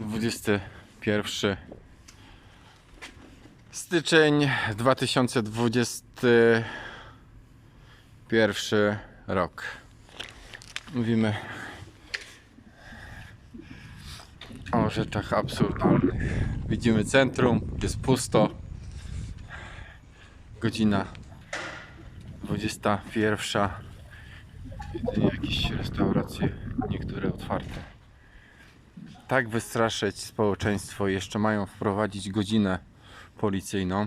21 styczeń 2021 rok. Mówimy o rzeczach absurdalnych. Widzimy centrum, jest pusto. Godzina 21. Jedynie jakieś restauracje, niektóre otwarte. Tak wystraszyć społeczeństwo, jeszcze mają wprowadzić godzinę policyjną.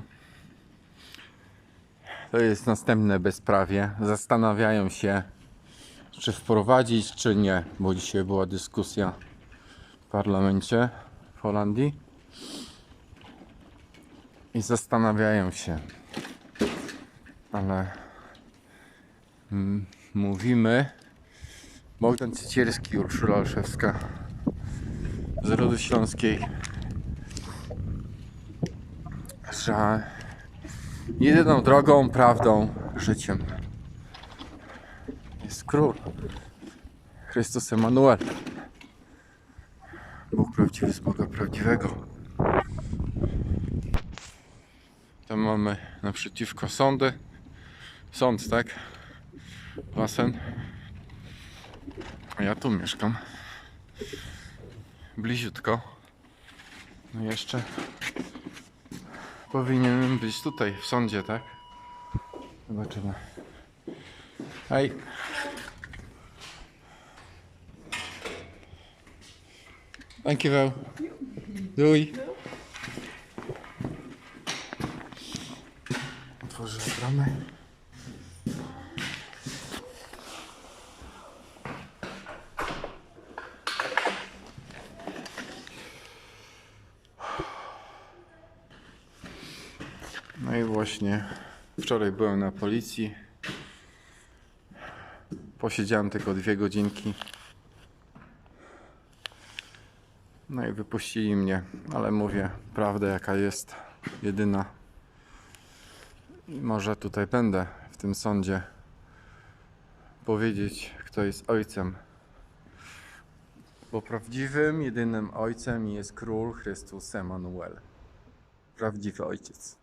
To jest następne bezprawie. Zastanawiają się, czy wprowadzić, czy nie, bo dzisiaj była dyskusja w parlamencie w Holandii. I zastanawiają się, ale mm, mówimy Bogdan Cycierski, Urszula Olszewska z rodu śląskiej, że jedyną drogą, prawdą, życiem jest król Chrystus Emanuel. Bóg prawdziwy z Boga prawdziwego. Tam mamy naprzeciwko sądy. Sąd, tak? Basen. A ja tu mieszkam. Bliziutko. No jeszcze powinienem być tutaj w sądzie, tak? Zobaczymy. Hej. Dankjewel. Doei. Otworzę bramę. No i właśnie wczoraj byłem na policji. Posiedziałem tylko dwie godzinki. No i wypuścili mnie, ale mówię prawdę jaka jest, jedyna. I może tutaj będę w tym sądzie powiedzieć, kto jest ojcem. Bo prawdziwym, jedynym ojcem jest król Chrystus Emanuel. Prawdziwy ojciec.